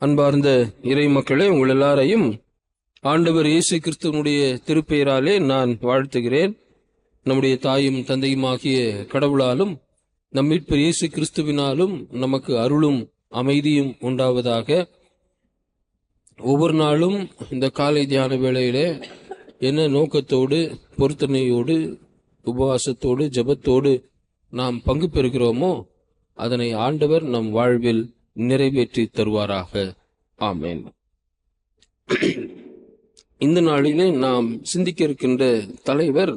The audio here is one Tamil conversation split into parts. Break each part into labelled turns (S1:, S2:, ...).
S1: அன்பார்ந்த இறை மக்களே உங்கள் எல்லாரையும் ஆண்டவர் இயேசு கிறிஸ்துவனுடைய திருப்பெயராலே நான் வாழ்த்துகிறேன். நம்முடைய தாயும் தந்தையுமாகிய கடவுளாலும் நம் மீட்பு இயேசு கிறிஸ்துவினாலும் நமக்கு அருளும் அமைதியும் உண்டாவதாக. ஒவ்வொரு நாளும் இந்த காலை தியான வேளையிலே என்ன நோக்கத்தோடு பொருத்தனையோடு உபவாசத்தோடு ஜெபத்தோடு நாம் பங்கு பெறுகிறோமோ அதனை ஆண்டவர் நம் வாழ்வில் நிறைவேற்றி தருவாராக. ஆமேன். இந்த நாளிலே நாம் சிந்திக்க இருக்கின்ற தலைவர்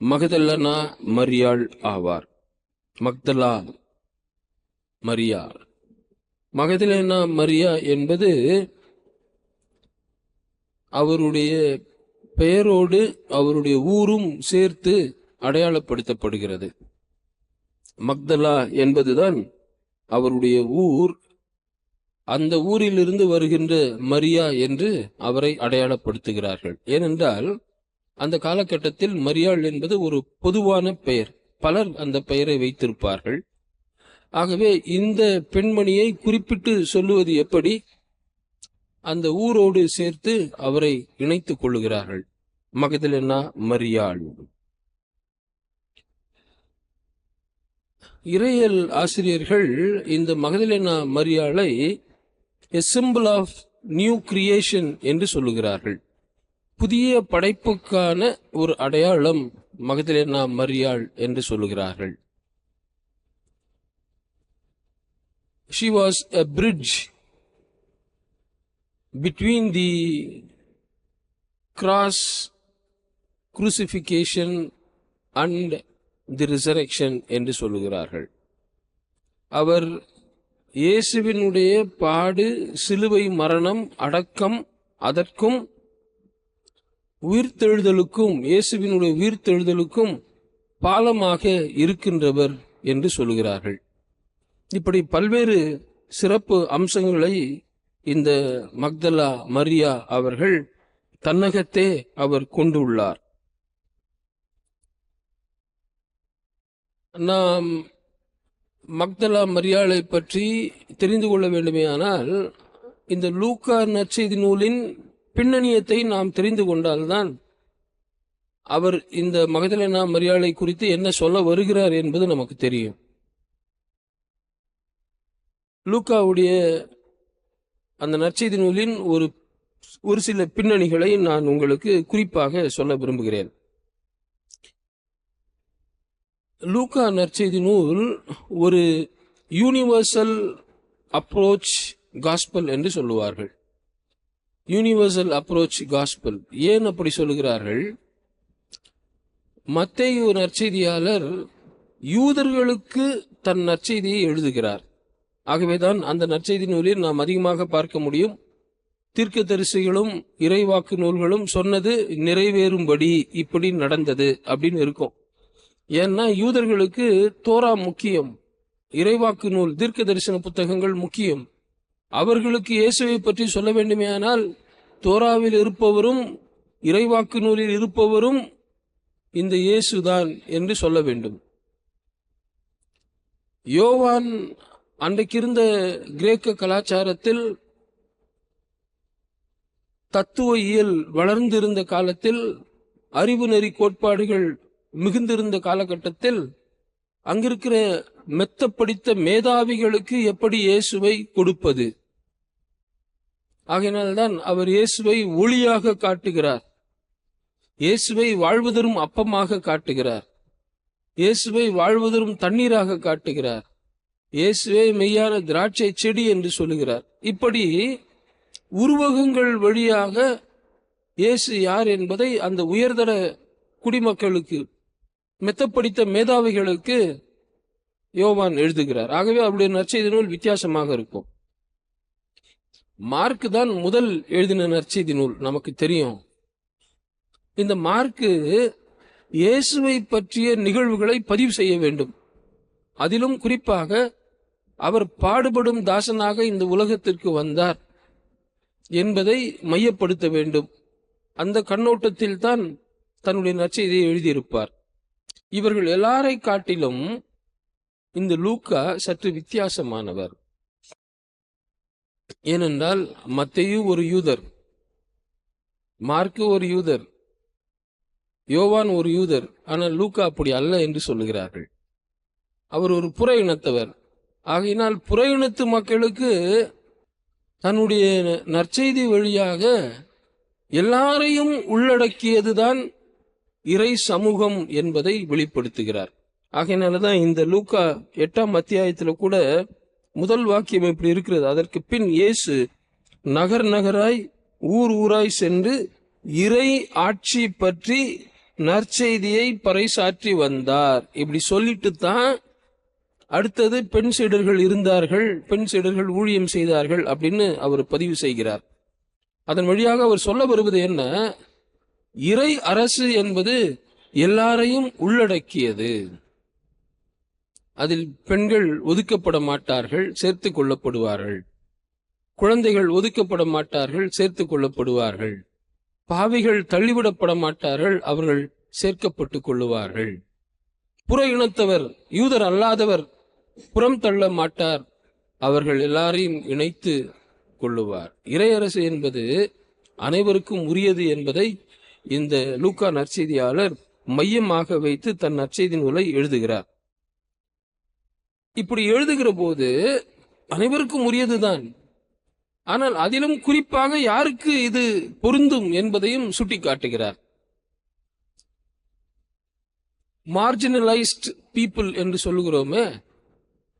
S1: மகதல்லனா மரியாள் ஆவார். மக்தலா மரியா. மகதலேனா மரியா என்பது அவருடைய பெயரோடு அவருடைய ஊரும் சேர்த்து அடையாளப்படுத்தப்படுகிறது. மக்தலா என்பதுதான் அவருடைய ஊர் அந்த ஊரிலிருந்து வருகின்ற மரியா என்று அவரை அடையாளப்படுத்துகிறார்கள். ஏனென்றால் அந்த காலகட்டத்தில் மரியாள் என்பது ஒரு பொதுவான பெயர். பலர் அந்த பெயரை வைத்திருப்பார்கள். ஆகவே இந்த பெண்மணியை குறிப்பிட்டு சொல்லுவது எப்படி? அந்த ஊரோடு சேர்த்து அவரை இணைத்துக் கொள்ளுகிறார்கள். மகதிலென்னா மரியாள். இறையல் ஆசிரியர்கள் இந்த மகதலேனா மரியாளை a symbol of new creation என்று சொல்லுகிறார்கள். புதிய படைப்புக்கான ஒரு அடையாளம் மகதலேனா மரியாள் என்று சொல்லுகிறார்கள். She was a bridge between the cross crucifixion and the resurrection என்று சொல்லுகிறார்கள். அவர் இயேசுவினுடைய பாடு சிலுவை மரணம் அடக்கம் அதற்கும் உயிர்த்தெழுதலுக்கும் இயேசுவினுடைய உயிர்த்தெழுதலுக்கும் பாலமாக இருக்கின்றவர் என்று சொல்லுகிறார்கள். இப்படி பல்வேறு சிறப்பு அம்சங்களை இந்த மக்தலா மரியா அவர்கள் தன்னகத்தே அவர் கொண்டுள்ளார். நாம் மக்தலா மரியாளை பற்றி தெரிந்து கொள்ள வேண்டுமேயானால் இந்த லூக்கா நற்செய்தி நூலின் பின்னணியத்தை நாம் தெரிந்து கொண்டால்தான் அவர் இந்த மகதலேனா மரியாளை குறித்து என்ன சொல்ல வருகிறார் என்பது நமக்கு தெரியும். லூக்காவுடைய அந்த நற்செய்தி நூலின் ஒரு ஒரு சில பின்னணிகளை நான் உங்களுக்கு குறிப்பாக சொல்ல விரும்புகிறேன். லூக்கா நற்செய்தி நூல் ஒரு யூனிவர்சல் அப்ரோச் காஸ்பல் என்று சொல்லுவார்கள். யூனிவர்சல் அப்ரோச் காஸ்பல் ஏன் அப்படி சொல்லுகிறார்கள்? மத்தேயு நற்செய்தியாளர் யூதர்களுக்கு தன் நற்செய்தியை எழுதுகிறார். ஆகவேதான் அந்த நற்செய்தி நூலில் நாம் அதிகமாக பார்க்க முடியும். தீர்க்கதரிசிகளும் இறைவாக்கு நூல்களும் சொன்னது நிறைவேறும்படி இப்படி நடந்தது அப்படின்னு இருக்கும். ஏன்னா யூதர்களுக்கு தோரா முக்கியம். இறைவாக்கு நூல் தீர்க்க தரிசன புத்தகங்கள் முக்கியம். அவர்களுக்கு இயேசுவை பற்றி சொல்ல வேண்டுமேயானால் தோராவில் இருப்பவரும் இறைவாக்கு நூலில் இருப்பவரும் இந்த இயேசுதான் என்று சொல்ல வேண்டும். யோவான் அன்றைக்கு இருந்த கிரேக்க கலாச்சாரத்தில் தத்துவ இயல் வளர்ந்திருந்த காலத்தில் அறிவு நெறி கோட்பாடுகள் மிகுந்திருந்த காலகட்டத்தில் அங்கிருக்கிற மெத்த படித்த மேதாவிகளுக்கு எப்படி இயேசுவை கொடுப்பது? ஆகையினால்தான் அவர் இயேசுவை ஒளியாக காட்டுகிறார். இயேசுவை வாழ்வதரும் அப்பமாக காட்டுகிறார். இயேசுவை வாழ்வதரும் தண்ணீராக காட்டுகிறார். இயேசுவே மெய்யான திராட்சை செடி என்று சொல்லுகிறார். இப்படி உருவகங்கள் வழியாக இயேசு யார் என்பதை அந்த உயர்தர குடிமக்களுக்கு மெத்தப்படித்த மேதாவிகளுக்கு யோவான் எழுதுகிறார். ஆகவே அவருடைய நற்செய்தி நூல் வித்தியாசமாக இருக்கும். மார்க் தான் முதல் எழுதின நற்செய்தி நூல் நமக்கு தெரியும். இந்த மார்க்கு இயேசுவை பற்றிய நிகழ்வுகளை பதிவு செய்ய வேண்டும். அதிலும் குறிப்பாக அவர் பாடுபடும் தாசனாக இந்த உலகத்திற்கு வந்தார் என்பதை மையப்படுத்த வேண்டும். அந்த கண்ணோட்டத்தில் தான் தன்னுடைய நற்செய்தியை எழுதியிருப்பார். இவர்கள் எல்லாரை காட்டிலும் இந்த லூக்கா சற்று வித்தியாசமானவர். ஏனென்றால் மத்தையு ஒரு யூதர் மார்க்கு ஒரு யூதர் யோவான் ஒரு யூதர் ஆனால் லூக்கா அப்படி அல்ல என்று சொல்லுகிறார்கள். அவர் ஒரு புற இனத்தவர். ஆகையினால் புற இனத்து மக்களுக்கு தன்னுடைய நற்செய்தி வழியாக எல்லாரையும் உள்ளடக்கியதுதான் இறை சமூகம் என்பதை வெளிப்படுத்துகிறார். ஆகையினாலதான் இந்த லூக்கா எட்டாம் அத்தியாயத்துல கூட முதல் வாக்கியம் இப்படி இருக்கிறது. அதற்கு பின் இயேசு நகர் நகராய் ஊர் ஊராய் சென்று இறை ஆட்சி பற்றி நற்செய்தியை பறைசாற்றி வந்தார். இப்படி சொல்லிட்டு தான் அடுத்தது பெண் சீடர்கள் இருந்தார்கள் பெண் சீடர்கள் ஊழியம் செய்தார்கள் அப்படின்னு அவர் பதிவு செய்கிறார். அதன் வழியாக அவர் சொல்ல வருவது என்ன? இறை அரசு என்பது எல்லாரையும் உள்ளடக்கியது. அதில் பெண்கள் ஒதுக்கப்பட மாட்டார்கள் சேர்த்து கொள்ளப்படுவார்கள். குழந்தைகள் ஒதுக்கப்பட மாட்டார்கள் சேர்த்து கொள்ளப்படுவார்கள். பாவிகள் தள்ளிவிடப்பட மாட்டார்கள் அவர்கள் சேர்க்கப்பட்டுக் கொள்ளுவார்கள். புற இனத்தவர் யூதர் அல்லாதவர் புறம் தள்ள மாட்டார் அவர்கள் எல்லாரையும் இணைத்து கொள்ளுவார். இறையரசு என்பது அனைவருக்கும் உரியது என்பதை இந்த லூக்கா நற்செய்தியாளர் மையமாக வைத்து தன் நற்செய்தி நூலை எழுதுகிறார். இப்படி எழுதுகிற போது அனைவருக்கும் உரியதுதான். ஆனால் அதிலும் குறிப்பாக யாருக்கு இது பொருந்தும் என்பதையும் சுட்டிக்காட்டுகிறார். மார்ஜினலைஸ்ட் பீப்புள் என்று சொல்லுகிறோமே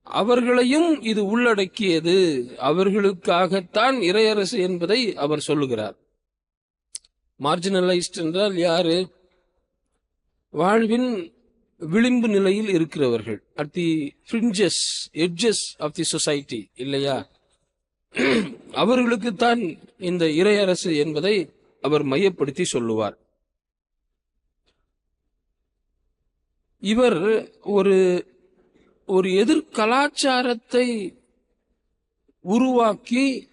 S1: அவர்களையும் இது உள்ளடக்கியது. அவர்களுக்காகத்தான் இறையரசு என்பதை அவர் சொல்லுகிறார். மார்ஜினலைஸ்ட் என்றால் யாரு? வாழ்வின் விளிம்பு நிலையில் இருக்கிறவர்கள். At the fringes edges of the society இல்லையா? அவர்களுக்குத்தான் இந்த இறையரசு என்பதை அவர் மையப்படுத்தி சொல்லுவார். இவர் ஒரு ஒரு எதிர் கலாச்சாரத்தை உருவாக்கி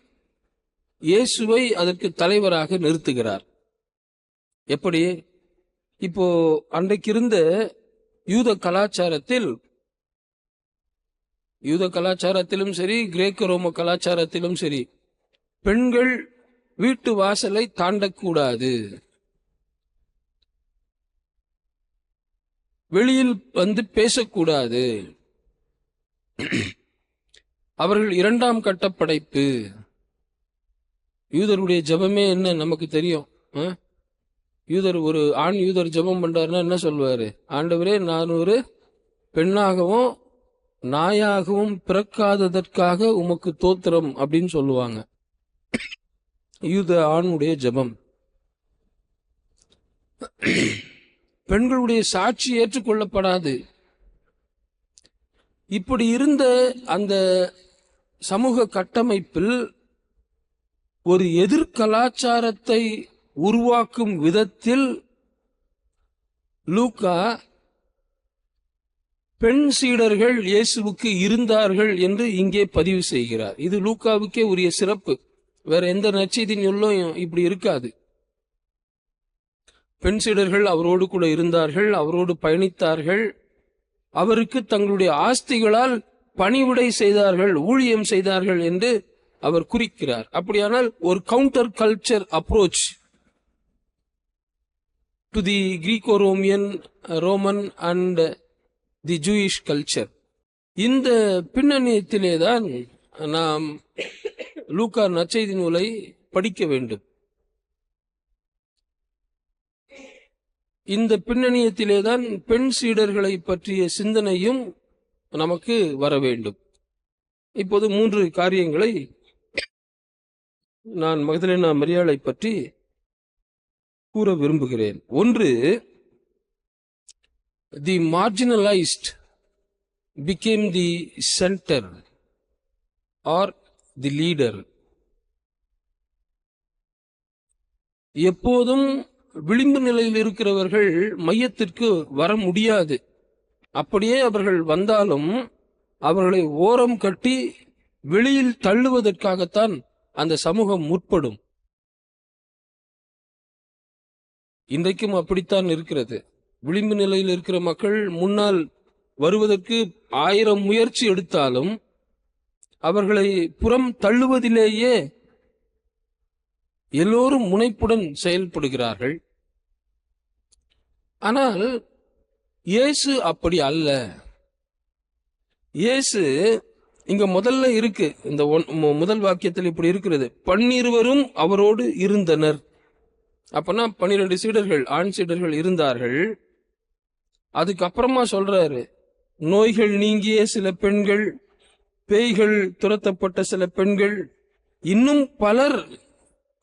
S1: இயேசுவை அதற்கு தலைவராக நிறுத்துகிறார். எப்படி? இப்போ அன்றைக்கிருந்த யூத கலாச்சாரத்தில் யூத கலாச்சாரத்திலும் சரி கிரேக்க ரோம கலாச்சாரத்திலும் சரி பெண்கள் வீட்டு வாசலை தாண்டக்கூடாது. வெளியில் வந்து பேசக்கூடாது. அவர்கள் இரண்டாம் கட்ட படைப்பு. யூதருடைய ஜெபமே என்ன நமக்கு தெரியும்? ஆ? யூதர் ஒரு ஆண் யூதர் ஜெபம் பண்ணுறாருன்னா என்ன சொல்லுவார்? ஆண்டவரே நான் ஒரு பெண்ணாகவும் நாயாகவும் பிறக்காததற்காக உமக்கு தோத்திரம் அப்படின்னு சொல்லுவாங்க. யூத ஆணுடைய ஜெபம். பெண்களுடைய சாட்சி ஏற்றுக்கொள்ளப்படாது. இப்படி இருந்த அந்த சமூக கட்டமைப்பில் ஒரு எதிர்கலாச்சாரத்தை உருவாக்கும் விதத்தில் லூக்கா பெண் சீடர்கள் இயேசுவுக்கு இருந்தார்கள் என்று இங்கே பதிவு செய்கிறார். இது லூக்காவுக்கே உரிய சிறப்பு. வேற எந்த நற்செய்தி நூலும் இப்படி இருக்காது. பெண் சீடர்கள் அவரோடு கூட இருந்தார்கள் அவரோடு பயணித்தார்கள். அவருக்கு தங்களுடைய ஆஸ்திகளால் பணிவிடை செய்தார்கள் ஊழியம் செய்தார்கள் என்று அவர் குறிக்கிறார். அப்படியானால் ஒரு counter culture approach to the Greco Roman Roman and the Jewish culture இந்த பின்னணியத்திலே தான் நாம் லூக்கா நச்செய்தி நூலை படிக்க வேண்டும். இந்த பின்னணியத்திலே தான் பெண் சீடர்களை பற்றிய சிந்தனையும் நமக்கு வர வேண்டும். இப்போது மூன்று காரியங்களை நான் மகதலினா மரியாளை பற்றி கூற விரும்புகிறேன். ஒன்று the marginalised become the centre or the leader எப்போதும் விளிம்பு நிலையில் இருக்கிறவர்கள் மையத்திற்கு வர முடியாது. அப்படியே அவர்கள் வந்தாலும் அவர்களை ஓரம் கட்டி வெளியில் தள்ளுவதற்காகத்தான் அந்த சமூகம் முற்படும். இன்றைக்கும் அப்படித்தான் இருக்கிறது. விளிம்பு நிலையில் இருக்கிற மக்கள் முன்னால் வருவதற்கு ஆயிரம் முயற்சி எடுத்தாலும் அவர்களை புறம் தள்ளுவதிலேயே எல்லோரும் முனைப்புடன் செயல்படுகிறார்கள். ஆனால் இயேசு அப்படி அல்ல. இயேசு இங்க முதல்ல இருக்கு. இந்த ஒன்- முதல் வாக்கியத்தில் இப்படி இருக்கிறது. பன்னிருவரும் அவரோடு இருந்தனர். அப்பனா பன்னிரண்டு சீடர்கள் ஆண் சீடர்கள் இருந்தார்கள். அதுக்கப்புறமா சொல்றாரு நோய்கள் நீங்கிய சில பெண்கள் பேய்கள் துரத்தப்பட்ட சில பெண்கள் இன்னும் பலர்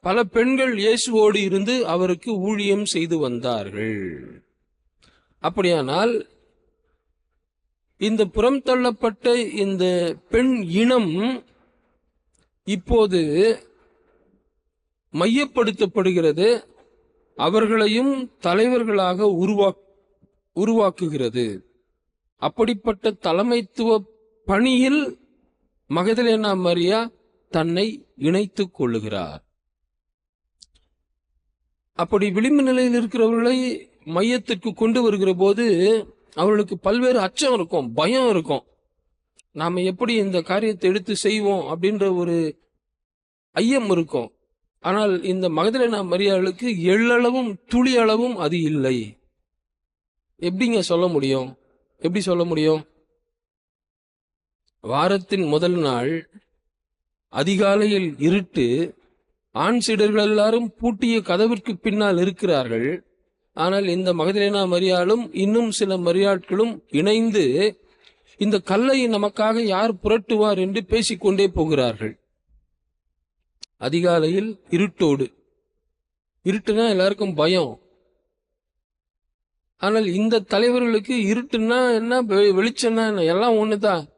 S1: பல பெண்கள் இயேசுவோடு இருந்து அவருக்கு ஊழியம் செய்து வந்தார்கள். அப்படியானால் இந்த புறம் தள்ளப்பட்ட இந்த பெண் இனம் இப்போது மையப்படுத்தப்படுகிறது. அவர்களையும் தலைவர்களாக உருவா உருவாக்குகிறது. அப்படிப்பட்ட தலைமைத்துவ பணியில் மகதலேனா மரியா தன்னை இணைத்துக் கொள்ளுகிறார். அப்படி விளிம்பு நிலையில் இருக்கிறவர்களை மையத்திற்கு கொண்டு வருகிற போது அவர்களுக்கு பல்வேறு அச்சம் இருக்கும் பயம் இருக்கும். நாம எப்படி இந்த காரியத்தை எடுத்து செய்வோம் அப்படின்ற ஒரு ஐயம் இருக்கும். ஆனால் இந்த மகதலேனா மரியாளுக்கு எள்ளளவும் துளி அளவும் அது இல்லை. எப்படிங்க சொல்ல முடியும்? எப்படி சொல்ல முடியும்? வாரத்தின் முதல் நாள் அதிகாலையில் இருட்டு ஆண் சீடர்கள் எல்லாரும் பூட்டிய கதவிற்கு பின்னால் இருக்கிறார்கள். ஆனால் இந்த மகதலேனா மரியாளும் இன்னும் சில மரியாட்களும் இணைந்து இந்த கல்லை நமக்காக யார் புரட்டுவார் என்று பேசிக்கொண்டே போகிறார்கள். அதிகாலையில் இருட்டோடு. இருட்டுனா எல்லாருக்கும் பயம். ஆனால் இந்த தலைவர்களுக்கு இருட்டுன்னா என்ன? வெ- வெளிச்சம்னா என்ன? எல்லாம் ஒண்ணுதான்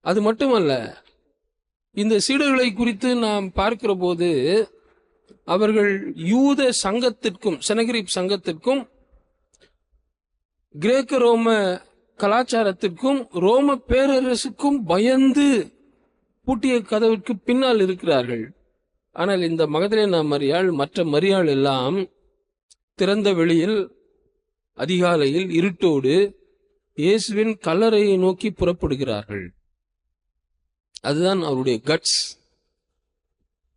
S1: அது மட்டுமல்ல இந்த சீடர்களை குறித்து நாம் பார்க்கிற போது அவர்கள் யூத சங்கத்திற்கும் செனகிரிப் சங்கத்திற்கும் கிரேக்க ரோம கலாச்சாரத்திற்கும் ரோம பேரரசுக்கும் பயந்து பூட்டிய கதவிற்கு பின்னால் இருக்கிறார்கள். ஆனால் இந்த மகதலேனா மரியாள் மற்ற மரியாள் எல்லாம் திறந்த வெளியில் அதிகாலையில் இருட்டோடு இயேசுவின் கல்லறையை நோக்கி புறப்படுகிறார்கள். அதுதான் அவருடைய கட்ஸ்.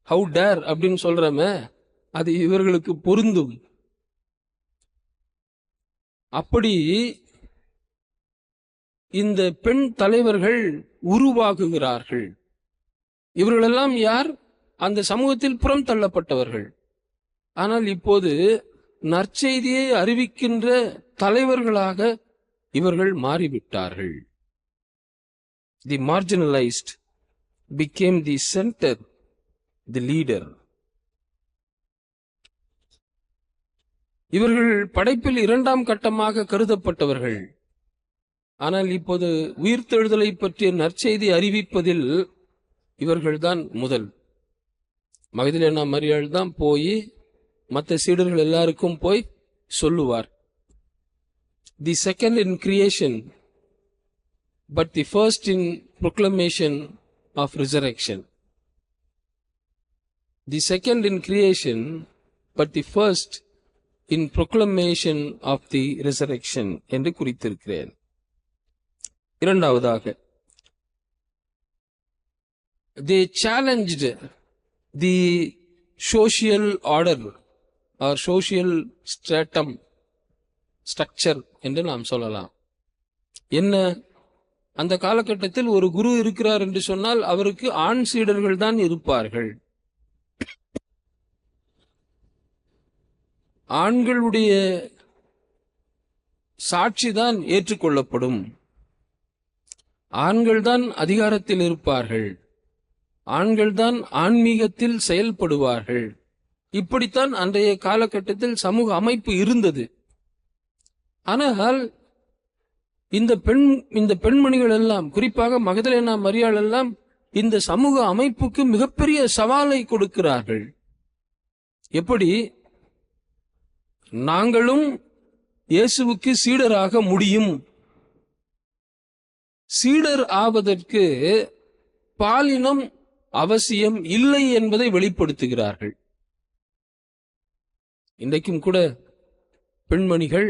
S1: ஹவு டேர் அப்படின்னு சொல்றமே அது இவர்களுக்கு பொருந்தும். அப்படி இந்த பெண் தலைவர்கள் உருவாகுகிறார்கள். இவர்களெல்லாம் யார்? அந்த சமூகத்தில் புறம் தள்ளப்பட்டவர்கள். ஆனால் இப்போது நற்செய்தியை அறிவிக்கின்ற தலைவர்களாக இவர்கள் மாறிவிட்டார்கள். The marginalised become the centre the leader இவர்கள் படைப்பில் இரண்டாம் கட்டமாக கருதப்பட்டவர்கள். ஆனால் இப்போது உயிர்த்தெழுதலை பற்றிய நற்செய்தி அறிவிப்பதில் இவர்கள்தான் முதல். மகதிலேனா மரியாள் தான் போய் மற்ற சீடர்கள் எல்லாருக்கும் போய் சொல்லுவார். The second in creation but the first in proclamation of resurrection the second in creation but the first in proclamation of the resurrection என்று குறித்திருக்கிறேன். இரண்டாவதாக they challenged the social order or social stratum structure என்று நாம் சொல்லலாம். என்ன? அந்த காலகட்டத்தில் ஒரு குரு இருக்கிறார் என்று சொன்னால் அவருக்கு ஆண் சீடர்கள் தான் இருப்பார்கள். ஆண்களுடைய சாட்சி தான் ஏற்றுக்கொள்ளப்படும். ஆண்கள்தான் அதிகாரத்தில் இருப்பார்கள். ஆண்கள்தான் ஆன்மீகத்தில் செயல்படுவார்கள். இப்படித்தான் அன்றைய காலகட்டத்தில் சமூக அமைப்பு இருந்தது. ஆனால் இந்த பெண் இந்த பெண்மணிகள் எல்லாம் குறிப்பாக மகதலேனா மரியாள் எல்லாம் இந்த சமூக அமைப்புக்கு மிகப்பெரிய சவாலை கொடுக்கிறார்கள். எப்படி? நாங்களும் இயேசுவுக்கு சீடராக முடியும். சீடர் ஆவதற்கு பாலினம் அவசியம் இல்லை என்பதை வெளிப்படுத்துகிறார்கள். இன்றைக்கும் கூட பெண்மணிகள்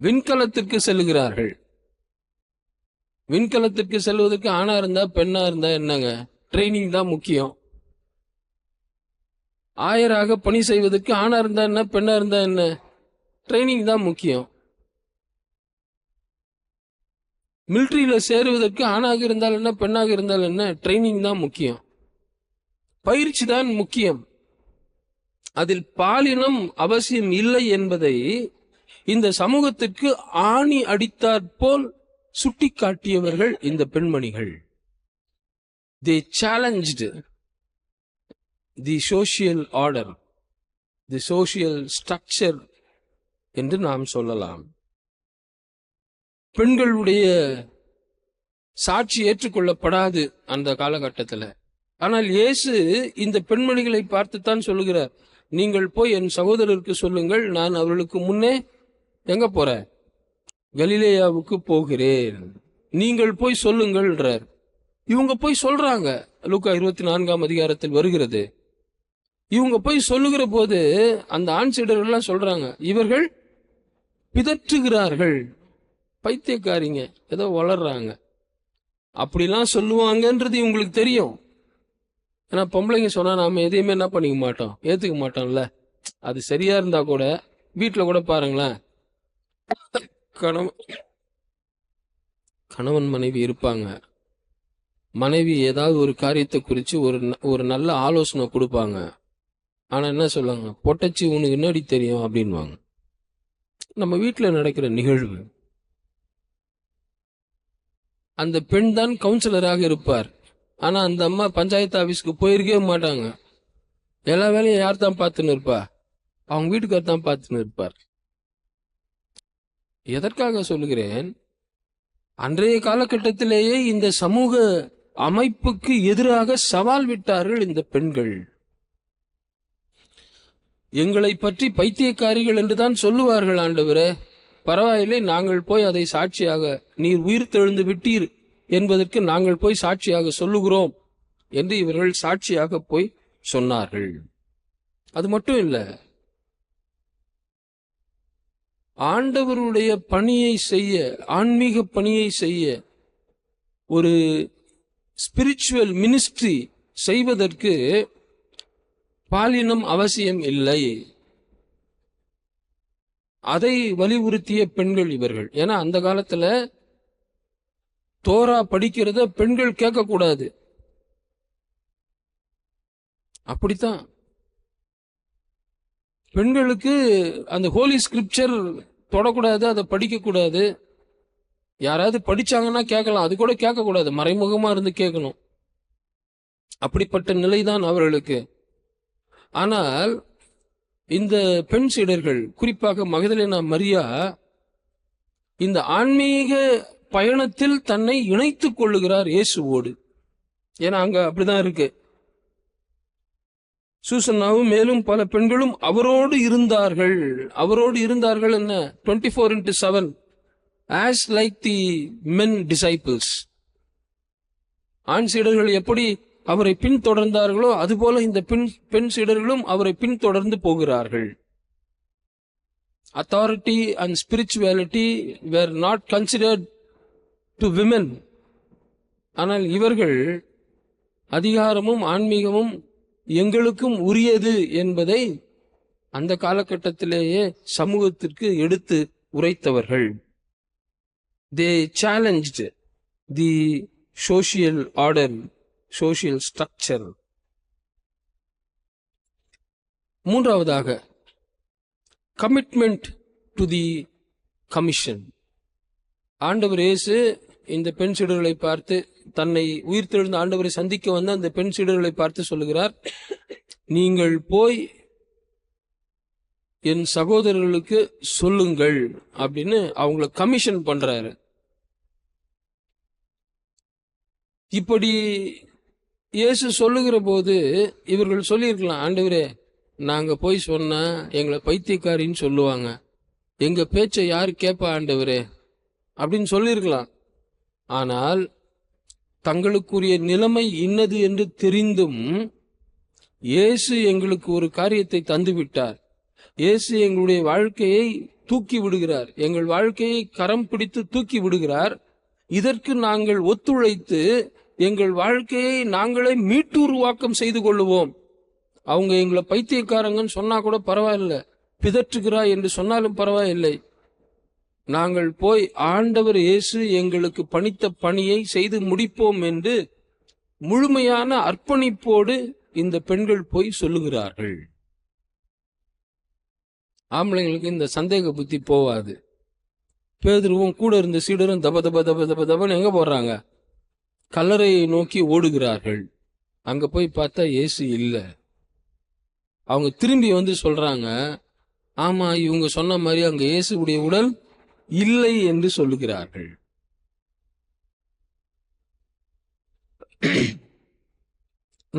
S1: விண்கலத்திற்கு செல்கிறார்கள். விண்கலத்திற்கு செல்வதற்கு ஆணா இருந்தா பெண்ணா இருந்தா என்னங்க? ட்ரைனிங் தான் முக்கியம். ஆயராக பணி செய்வதற்கு ஆணா இருந்தா என்ன பெண்ணா இருந்தா என்ன? ட்ரைனிங் தான் முக்கியம். மிலிட்ரியில் சேருவதற்கு ஆணாக இருந்தால் என்ன பெண்ணாக இருந்தால் என்ன? ட்ரைனிங் தான் முக்கியம். பயிற்சி தான் முக்கியம். அதில் பாலினம் அவசியம் இல்லை என்பதை இந்த சமூகத்திற்கு ஆணி அடித்தாற்போல் சுட்டிக்காட்டியவர்கள் இந்த பெண்மணிகள். The challenge the social order the social structure என்று நாம் சொல்லலாம். பெண்களுடைய சாட்சி ஏற்றுக்கொள்ளப்படாது அந்த காலகட்டத்தில். ஆனால் இயேசு இந்த பெண்மணிகளை பார்த்துத்தான் சொல்லுகிறார் நீங்கள் போய் என் சகோதரருக்கு சொல்லுங்கள் நான் அவர்களுக்கு முன்னே எங்க போறேன்? கலிலேயாவுக்கு போகிறேன். நீங்கள் போய் சொல்லுங்கள்ன்றார். இவங்க போய் சொல்றாங்க. லூக்கா இருபத்தி நான்காம் அதிகாரத்தில் வருகிறது. இவங்க போய் சொல்லுகிற போது அந்த ஆண் சீடர்கள்லாம் சொல்றாங்க இவர்கள் பிதற்றுகிறார்கள். பைத்தியக்காரிங்க ஏதோ வளர்றாங்க. அப்படிலாம் சொல்லுவாங்கன்றது இவங்களுக்கு தெரியும். ஏன்னா பொம்பளைங்க சொன்னால் நாம் எதையுமே என்ன பண்ணிக்க மாட்டோம். ஏற்றுக்க மாட்டோம்ல. அது சரியா இருந்தா கூட வீட்டில் கூட பாருங்களேன். கணவன் கணவன் மனைவி இருப்பாங்க. மனைவி ஏதாவது ஒரு காரியத்தை குறித்து ஒரு ஒரு நல்ல ஆலோசனை கொடுப்பாங்க. ஆனால் என்ன சொல்லுவாங்க? பொட்டச்சி உனக்கு என்னடி தெரியும்? அப்படின்வாங்க நம்ம வீட்டில் நடக்கிற நிகழ்வு. அந்த பெண் தான் கவுன்சிலராக இருப்பார். ஆனால் அந்த அம்மா பஞ்சாயத்து ஆஃபீஸ்க்கு போயிருக்கவே மாட்டாங்க. எல்லா வேலையும் யார் தான் பார்த்துன்னு இருப்பா? அவங்க வீட்டுக்கார் தான் பார்த்துன்னு இருப்பார். எதற்காக சொல்லுகிறேன்? அன்றைய காலகட்டத்திலேயே இந்த சமூக அமைப்புக்கு எதிராக சவால் விட்டார்கள் இந்த பெண்கள். எங்களை பற்றி பைத்தியக்காரிகள் என்றுதான் சொல்லுவார்கள் ஆண்டவரே. பரவாயில்லை நாங்கள் போய் அதை சாட்சியாக நீர் உயிர் தெழுந்து விட்டீர் என்பதற்கு நாங்கள் போய் சாட்சியாக சொல்லுகிறோம் என்று இவர்கள் சாட்சியாக போய் சொன்னார்கள். அது மட்டும் இல்ல ஆண்டவருடைய பணியை செய்ய ஆன்மீக பணியை செய்ய ஒரு ஸ்பிரிச்சுவல் மினிஸ்ட்ரி செய்வதற்கு பாலினம் அவசியம் இல்லை. அதை வலியுறுத்திய பெண்கள் இவர்கள். ஏன்னா அந்த காலத்துல தோரா படிக்கிறத பெண்கள் கேட்கக்கூடாது. அப்படித்தான். பெண்களுக்கு அந்த ஹோலி ஸ்கிரிப்சர் தொடக்கூடாது அதை படிக்கக்கூடாது. யாராவது படிச்சாங்கன்னா கேட்கலாம். அது கூட கேட்கக்கூடாது. மறைமுகமா இருந்து கேட்கணும். அப்படிப்பட்ட நிலைதான் அவர்களுக்கு. ஆனால் இந்த பெண் சீடர்கள் குறிப்பாக மகதலேனா மரியா இந்த ஆன்மீக பயணத்தில் தன்னை இணைத்துக் கொள்ளுகிறார் இயேசுவோடு. ஏன்னா அங்க அப்படிதான் இருக்கு. சூசன்னாவும் மேலும் பல பெண்களும் அவரோடு இருந்தார்கள். அவரோடு இருந்தார்கள் என்ன? Twenty four into seven as like the men disciples ஆண் சீடர்கள் எப்படி அவரை பின்தொடர்ந்தார்களோ அதுபோல இந்த பெண் பெண் சீடர்களும் அவரை பின்தொடர்ந்து போகிறார்கள். Authority and spirituality were not considered to women ஆனால் இவர்கள் அதிகாரமும் ஆன்மீகமும் எங்களுக்கும் உரியது என்பதை அந்த காலகட்டத்திலேயே சமூகத்திற்கு எடுத்து உரைத்தவர்கள். They challenged the social order social structure மூன்றாவதாக கமிட்மெண்ட் டு தி கமிஷன் ஆண்டவர் இயேசு இந்த பெண் சீடர்களை பார்த்து தன்னை உயிர்த்தெழுந்த ஆண்டவரை சந்திக்க வந்த அந்த பெண் சீடர்களை பார்த்து சொல்லுகிறார் நீங்கள் போய் என் சகோதரர்களுக்கு சொல்லுங்கள் அப்படின்னு அவங்கள கமிஷன் பண்றாரு. இப்படி இயேசு சொல்லுகிற போது இவர்கள் சொல்லியிருக்கலாம் ஆண்டவரே நாங்கள் போய் சொன்னா எங்களை பைத்தியக்காரின்னு சொல்லுவாங்க. எங்கள் பேச்சை யார் கேட்பா ஆண்டவரே? அப்படின்னு சொல்லியிருக்கலாம். ஆனால் தங்களுக்குரிய நிலைமை இன்னது என்று தெரிந்தும் இயேசு எங்களுக்கு ஒரு காரியத்தை தந்துவிட்டார். இயேசு எங்களுடைய வாழ்க்கையை தூக்கி விடுகிறார். எங்கள் வாழ்க்கையை கரம் பிடித்து தூக்கி விடுகிறார். இதற்கு நாங்கள் ஒத்துழைத்து எங்கள் வாழ்க்கையை நாங்களே மீட்டுருவாக்கம் செய்து கொள்ளுவோம். அவங்க எங்களை பைத்தியக்காரங்கன்னு சொன்னா கூட பரவாயில்ல. பிதற்றுகிறாய் என்று சொன்னாலும் பரவாயில்லை. நாங்கள் போய் ஆண்டவர் இயேசு எங்களுக்கு பணித்த பணியை செய்து முடிப்போம் என்று முழுமையான அர்ப்பணிப்போடு இந்த பெண்கள் போய் சொல்லுகிறார்கள். ஆம்பளைங்களுக்கு இந்த சந்தேக புத்தி போவாது. பேதுருவும் கூட இருந்த சீடரும் தப தப தப தப தபன்னு எங்க போடுறாங்க கல்லறையை நோக்கி ஓடுகிறார்கள். அங்க போய் பார்த்தா இயேசு இல்லை. அவங்க திரும்பி வந்து சொல்றாங்க ஆமா இவங்க சொன்ன மாதிரி அங்க இயேசுடைய உடல் இல்லை என்று சொல்லுகிறார்கள்.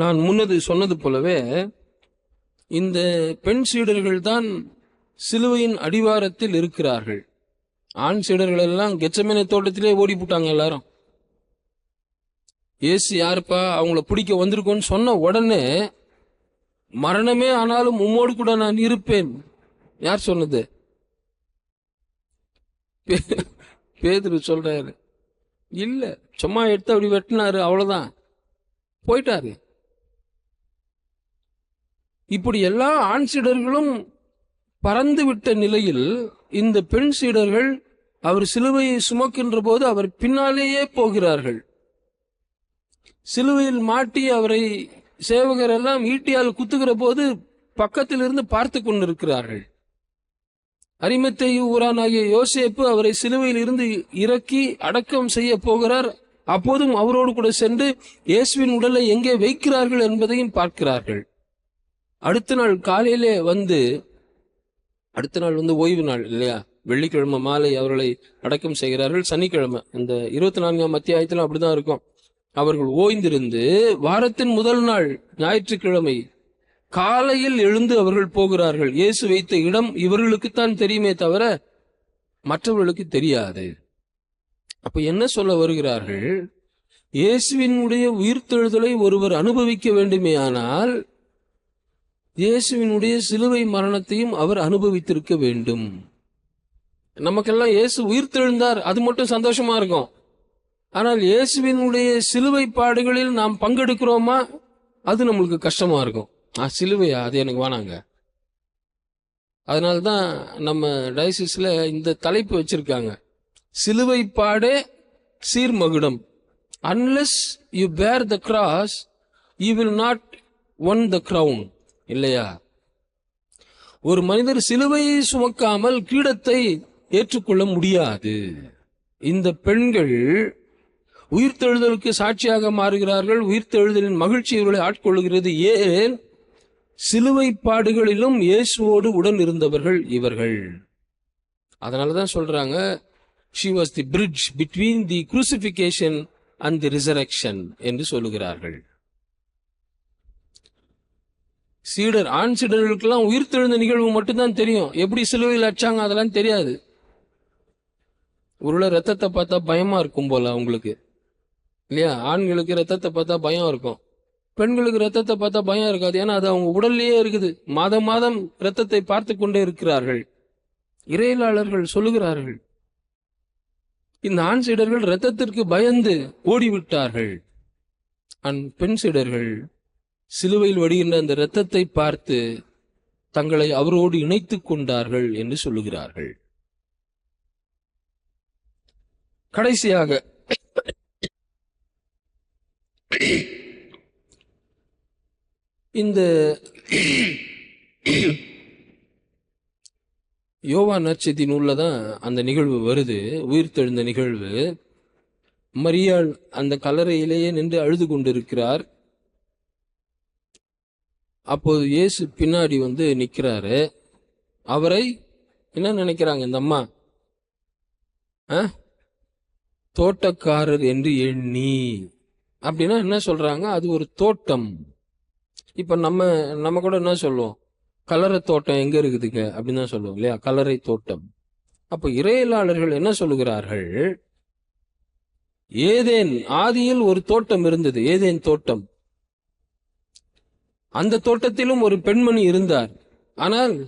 S1: நான் முன்னது சொன்னது போலவே இந்த பெண் சீடர்கள் தான் சிலுவையின் அடிவாரத்தில் இருக்கிறார்கள். ஆண் சீடர்கள் எல்லாம் கெச்சமேன தோட்டத்திலே ஓடி போட்டாங்க எல்லாரும். இயேசு யாருப்பா? அவங்கள பிடிக்க வந்திருக்கோன்னு சொன்ன உடனே மரணமே ஆனாலும் உம்மோடு கூட நான் இருப்பேன். யார் சொன்னது? பேதுரு சொல்றாரு. இல்ல சும்மா எடுத்து அப்படி வெட்டினாரு அவ்வளவுதான். போயிட்டாரு. இப்படி எல்லா ஆண் சீடர்களும் பறந்து விட்ட நிலையில் இந்த பெண் சீடர்கள் அவர் சிலுவையை சுமக்கின்ற போது அவர் பின்னாலேயே போகிறார்கள். சிலுவையில் மாட்டி அவரை சேவகர் எல்லாம் ஈட்டியால் குத்துகிற போது பக்கத்தில் இருந்து பார்த்து கொண்டிருக்கிறார்கள். அரிமத்தை ஊரானாகிய யோசேப்பு அவரை சிலுவையில் இருந்து இறக்கி அடக்கம் செய்ய போகிறார். அப்போதும் அவரோடு கூட சென்று இயேசுவின் உடலை எங்கே வைக்கிறார்கள் என்பதையும் பார்க்கிறார்கள். அடுத்த நாள் காலையிலே வந்து அடுத்த நாள் வந்து ஓய்வு நாள் இல்லையா? வெள்ளிக்கிழமை மாலை அவர்களை அடக்கம் செய்கிறார்கள். சனிக்கிழமை இந்த இருபத்தி நான்காம் அத்தியாயத்தில் அப்படிதான் இருக்கும். அவர்கள் ஓய்ந்திருந்து வாரத்தின் முதல் நாள் ஞாயிற்றுக்கிழமை காலையில் எழுந்து அவர்கள் போகிறார்கள். இயேசு வைத்த இடம் இவர்களுக்குத்தான் தெரியுமே தவிர மற்றவர்களுக்கு தெரியாது. அப்ப என்ன சொல்ல வருகிறார்கள்? இயேசுவினுடைய உயிர்த்தெழுதலை ஒருவர் அனுபவிக்க வேண்டுமே ஆனால் இயேசுவினுடைய சிலுவை மரணத்தையும் அவர் அனுபவித்திருக்க வேண்டும். நமக்கெல்லாம் இயேசு உயிர்த்தெழுந்தார். அது மட்டும் சந்தோஷமா இருக்கும். ஆனால் இயேசுவினுடைய சிலுவை பாடுகளில் நாம் பங்கெடுக்கிறோமா? அது நம்மளுக்கு கஷ்டமா இருக்கும். ஆ சிலுவையா? அது எனக்கு வேணாங்க. அதனால்தான் நம்ம டயசிஸ்ல இந்த தலைப்பு வச்சிருக்காங்க. சிலுவை பாடே சீர்மகுடம். Unless you bear the cross you will not win the crown இல்லையா? ஒரு மனிதர் சிலுவையை சுமக்காமல் கீடத்தை ஏற்றுக்கொள்ள முடியாது. இந்த பெண்கள் உயிர்த்தெழுதலுக்கு சாட்சியாக மாறுகிறார்கள். உயிர்த்தெழுதலின் மகிழ்ச்சி இவர்களை ஆட்கொள்கிறது ஏன்? சிலுவை பாடுகளிலும் இயேசுவோடு உடன் இருந்தவர்கள் இவர்கள். அதனாலதான் சொல்றாங்க she was the bridge between the crucifixion and the resurrection என்று சொல்லுகிறார்கள். சீடர் ஆண் சீடர்களுக்கெல்லாம் உயிர்த்தெழுந்த நிகழ்வு மட்டும்தான் தெரியும். எப்படி சிலுவையில் அடிச்சாங்க அதெல்லாம் தெரியாது. ஒருவேளை ரத்தத்தை பார்த்தா பயமா இருக்கும் போல அவங்களுக்கு இல்லையா? ஆண்களுக்கு ரத்தத்தை பார்த்தா பயம் இருக்கும். பெண்களுக்கு ரத்தத்தை பார்த்தா பயம் இருக்காது. ஏன்னா அது அவங்க உடல்லேயே இருக்குது. மாதம் மாதம் ரத்தத்தை பார்த்து கொண்டே இருக்கிறார்கள். இறையலாளர்கள் சொல்லுகிறார்கள் இந்த ஆண் சீடர்கள் ரத்தத்திற்கு பயந்து ஓடிவிட்டார்கள். அண்ட் பெண் சீடர்கள் சிலுவையில் வடிகின்ற அந்த இரத்தத்தை பார்த்து தங்களை அவரோடு இணைத்துக் கொண்டார்கள் என்று சொல்லுகிறார்கள். கடைசியாக இந்த யோவா நற்செய்தி நூலில் தான் அந்த நிகழ்வு வருது. உயிர் தெழுந்த நிகழ்வு. மரியாள் அந்த கல்லறையிலேயே நின்று அழுது கொண்டிருக்கிறார். அப்போது இயேசு பின்னாடி வந்து நிற்கிறாரு அவரை என்ன நினைக்கிறாங்க இந்த அம்மா? ஆ? தோட்டக்காரர் என்று எண்ணி. அப்படின்னா என்ன சொல்றாங்க? அது ஒரு தோட்டம். இப்போ நம்ம நம்ம கூட என்ன சொல்லுவோம்? கலரை தோட்டம் எங்க இருக்குதுங்க? அப்படின்னு தான் சொல்லுவோம் இல்லையா? கலரை தோட்டம். அப்போ இறையலாளர்கள் என்ன சொல்லுகிறார்கள்? ஏதேன் ஆதியில் ஒரு தோட்டம் இருந்தது. ஏதேன் தோட்டம்? அந்த தோட்டத்திலும் ஒரு பெண்மணி இருந்தார். ஆனால்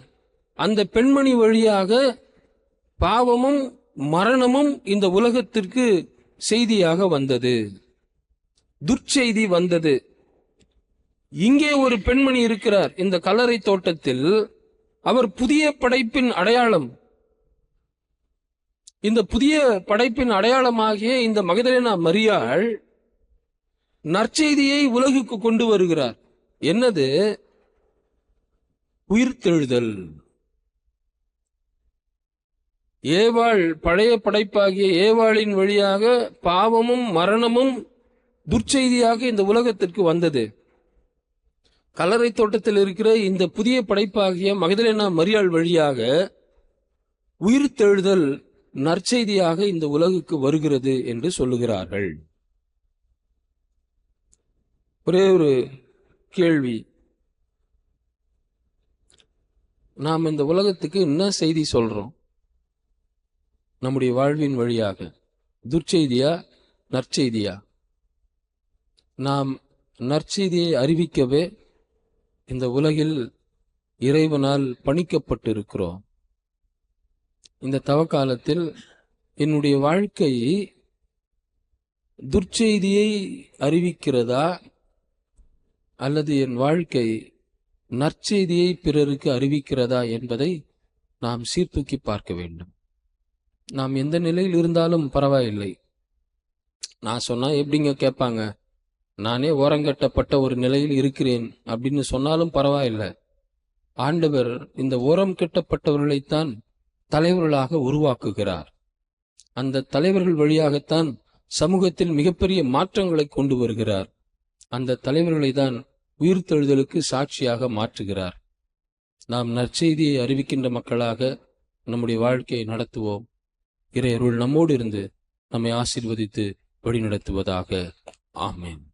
S1: அந்த பெண்மணி வழியாக பாவமும் மரணமும் இந்த உலகத்திற்கு செய்தியாக வந்தது. துர்ச்செய்தி வந்தது. இங்கே ஒரு பெண்மணி இருக்கிறார். இந்த கல்லறை தோட்டத்தில் அவர் புதிய படைப்பின் அடையாளம். இந்த புதிய படைப்பின் அடையாளமாகிய இந்த மகதலேனா மரியாள் நற்செய்தியை உலகுக்கு கொண்டு வருகிறார். என்னது? உயிர்த்தெழுதல் ஏவாள் பழைய படைப்பாகிய ஏவாளின் வழியாக பாவமும் மரணமும் துர்ச்செய்தியாக இந்த உலகத்திற்கு வந்தது. கலரை தோட்டத்தில் இருக்கிற இந்த புதிய படைப்பாகிய மகதலேனா மரியாள் வழியாக உயிர் தெழுதல் நற்செய்தியாக இந்த உலகுக்கு வருகிறது என்று சொல்லுகிறார்கள். ஒரே ஒரு கேள்வி. நாம் இந்த உலகத்துக்கு என்ன செய்தி சொல்றோம்? நம்முடைய வாழ்வின் வழியாக. துர்ச்செய்தியா நற்செய்தியா? நாம் நற்செய்தியை அறிவிக்கவே இந்த உலகில் இறைவனால் பணிக்கப்பட்டிருக்கிறோம். இந்த தவக்காலத்தில் என்னுடைய வாழ்க்கை துர்ச்செய்தியை அறிவிக்கிறதா அல்லது என் வாழ்க்கை நற்செய்தியை பிறருக்கு அறிவிக்கிறதா என்பதை நாம் சீர்தூக்கி பார்க்க வேண்டும். நாம் எந்த நிலையில் இருந்தாலும் பரவாயில்லை. நான் சொன்னா எப்படிங்க கேட்பாங்க? நானே ஓரங்கட்டப்பட்ட ஒரு நிலையில் இருக்கிறேன் அப்படின்னு சொன்னாலும் பரவாயில்லை. ஆண்டவர் இந்த ஓரம் கட்டப்பட்டவர்களைத்தான் தலைவர்களாக உருவாக்குகிறார். அந்த தலைவர்கள் வழியாகத்தான் சமூகத்தில் மிகப்பெரிய மாற்றங்களை கொண்டு வருகிறார். அந்த தலைவர்களை தான் உயிர்த்தெழுதலுக்கு சாட்சியாக மாற்றுகிறார். நாம் நற்செய்தியை அறிவிக்கின்ற மக்களாக நம்முடைய வாழ்க்கையை நடத்துவோம். இறையருள் நம்மோடு இருந்து நம்மை ஆசிர்வதித்து வழிநடத்துவதாக. ஆமேன்.